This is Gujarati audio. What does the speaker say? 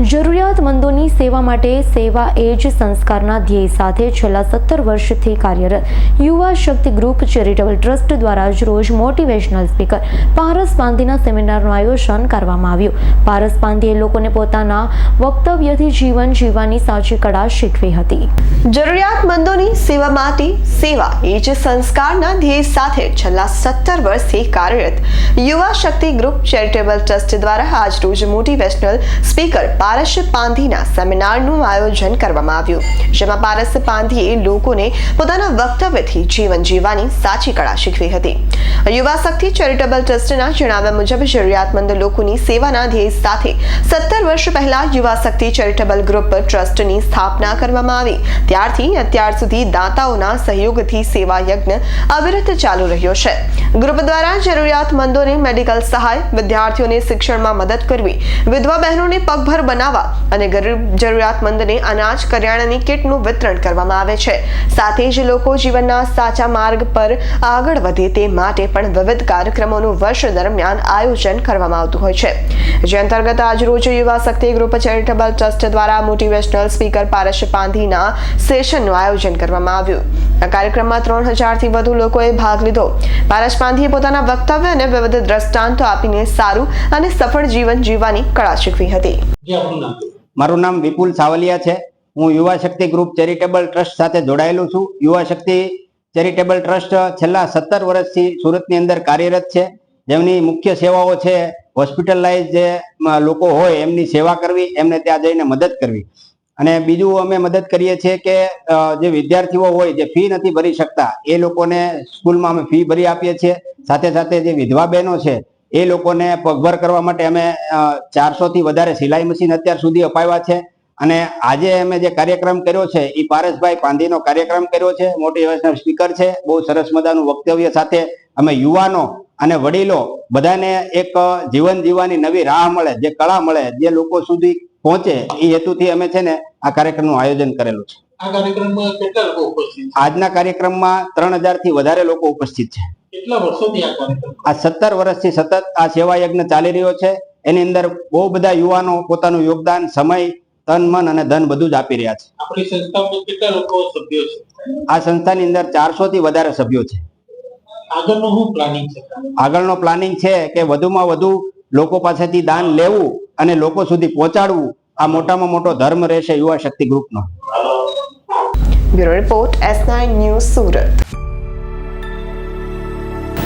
જરૂરિયાતમંદોની સેવા માટે સેવા એ જ સંસ્કારના ધ્યેય સાથે છેલ્લા સત્તર વર્ષથી કાર્યરત યુવા શક્તિ ગ્રુપ ચેરિટેબલ ટ્રસ્ટ દ્વારા જ રોજ મોટિવેશનલ સ્પીકર પારસ પાંધીના સેમિનારનું આયોજન કરવામાં આવ્યું. પારસ પાંધીએ લોકોને પોતાના વક્તવ્યથી જીવન જીવવાની સાચી કળા શીખવી હતી. જરૂરિયાતમંદોની સેવા માટે સેવા એ જ સંસ્કારના ધ્યેય સાથે છેલ્લા સત્તર વર્ષથી કાર્યરત યુવા શક્તિ ગ્રુપ ચેરિટેબલ ટ્રસ્ટ દ્વારા આજ રોજ મોટિવેશનલ સ્પીકર પારસ પાંધીના સેમિનારનું આયોજન કરવામાં આવ્યું, જેમાં પારસ પાંધીએ લોકોને પોતાના વક્તવ્યથી જીવન જીવવાની સાચી કળા શીખવી હતી. યુવા શક્તિ ચેરિટેબલ ટ્રસ્ટના જણાવ્યા મુજબ, જરૂરિયાતમંદ લોકોની સેવાના ધ્યેય સાથે સત્તર વર્ષ પહેલા યુવા શક્તિ ચેરિટેબલ ગ્રુપ ટ્રસ્ટની સ્થાપના કરવામાં આવી. ત્યારથી અત્યાર સુધી દાતાઓના સહયોગથી સેવા યજ્ઞ અવિરત ચાલુ રહ્યો છે. ગ્રુપ દ્વારા જરૂરિયાતમંદોને મેડિકલ સહાય, વિદ્યાર્થીઓને શિક્ષણમાં મદદ કરવી, વિધવા બહેનોને પગભર બનાવવા અને ગરીબ જરૂરિયાતમંદને અનાજ, કરિયાણાની કીટનું વિતરણ કરવામાં આવે છે. સાથે જ લોકો જીવનના સાચા માર્ગ પર આગળ વધે તે માટે પણ વિવિધ કાર્યક્રમોનું વર્ષ દરમિયાન આયોજન કરવામાં આવતું હોય છે. જે અંતર્ગત આજરોજ Yuva Shakti group charitable trust દ્વારા મોટિવેશનલ સ્પીકર પારસ પાંધીના સેશનનું આયોજન કરવામાં આવ્યું. આ કાર્યક્રમમાં ત્રણ હજારથી વધુ લોકોએ ભાગ લીધો. પારસ પાંધીએ પોતાના વક્તવ્ય અને વિવિધ દ્રષ્ટાંતો આપીને સારું અને સફળ જીવન જીવવાની કળા શીખવી હતી. મારું નામ વિપુલ સાવલિયા છે. હું યુવા શક્તિ ગ્રુપ ચેરિટેબલ ટ્રસ્ટ સાથે જોડાયેલું છું. યુવા શક્તિ ચેરિટેબલ ટ્રસ્ટ છેલ્લા સત્તર વર્ષથી સુરતની અંદર કાર્યરત છે. જેમની મુખ્ય સેવાઓ છે હોસ્પિટલાઇઝ જે લોકો હોય એમની સેવા કરવી, એમને ત્યાં જઈને મદદ કરવી. અને બીજું અમે મદદ કરીએ છીએ કે જે વિદ્યાર્થીઓ હોય જે ફી નથી ભરી શકતા, એ લોકોને સ્કૂલમાં અમે ફી ભરી આપીએ છીએ. સાથે સાથે જે વિધવા બહેનો છે એ લોકોને પગભર કરવા માટે અમે ચારસો થી વધારે સિલાઈ મશીન અત્યાર સુધી અપાવ્યા છે. અને આજે અમે જે કાર્યક્રમ કર્યો છે એ પારસભાઈ પાંધીનો કાર્યક્રમ કર્યો છે મોટિવેશનલ સ્પીકર છે બહુ સરસ મજાનું વક્તવ્ય સાથે અમે યુવાનો અને વડીલો બધાને એક જીવન જીવવાની નવી રાહ મળે જે કળા મળે જે લોકો સુધી પહોંચે એ હેતુથી અમે છે ને આ કાર્યક્રમનું આયોજન કરેલું છે. આજના કાર્યક્રમમાં ત્રણ હજારથી વધારે લોકો ઉપસ્થિત છે. કેટલા વર્ષોથી આ કાર્યક્રમ આ સત્તર વર્ષથી સતત આ સેવા યજ્ઞ ચાલી રહ્યો છે. એની અંદર બહુ બધા યુવાનો પોતાનું યોગદાન સમય તન મન અને ધન બધું જ આપી રહ્યા છે. આપણી સંસ્થામાં કેટલા લોકો સભ્યો છે? આ સંસ્થાની અંદર ચારસો થી વધારે સભ્યો છે. આગળનું શું પ્લાનિંગ છે? આગળનો પ્લાનિંગ છે કે વધુમાં વધુ લોકો પાસેથી દાન લેવું અને લોકો સુધી પહોંચાડવું. આ મોટામાં મોટો ધર્મ રહેશે Yuva Shakti ગ્રુપનો. Bureau report S nine news Surat.